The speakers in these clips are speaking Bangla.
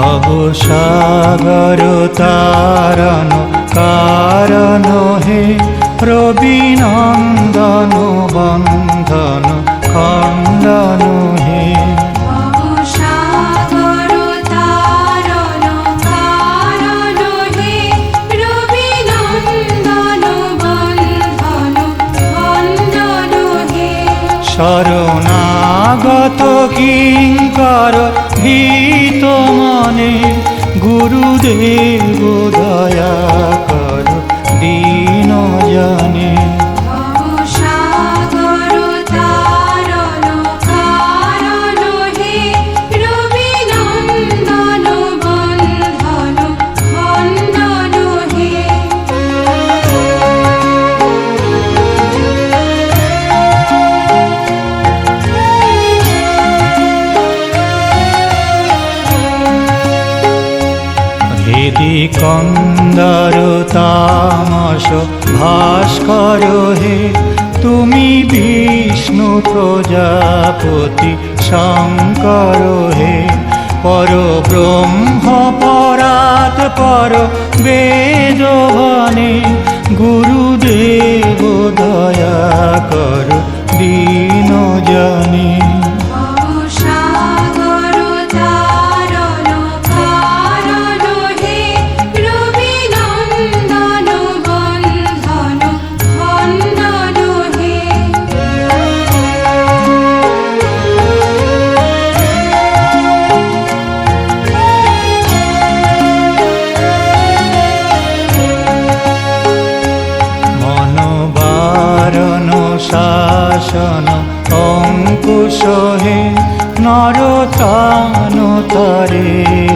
ভবসাগর তারণ কারণ হে রবি নন্দন বন্ধন খণ্ডন হে। শরণাগত কিঙ্কর ভীত মনে গুরুদেব দয়া ভেদি কন্দর তামস? ভাস্কর হে, তুমি বিষ্ণু প্রজাপতি শঙ্কর হে। পর ব্রহ্ম, পরাত, পর বেদবনে গুরুদেব দয়া কর দীন শাসন অঙ্কুশহে নরতানু তরে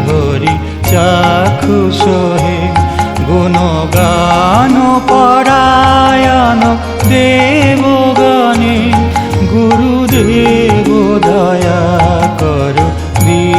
হরি চাক্ষুষহে গুণগান পরায়ণ দেবগণে গুরুদেব দয়া কর বি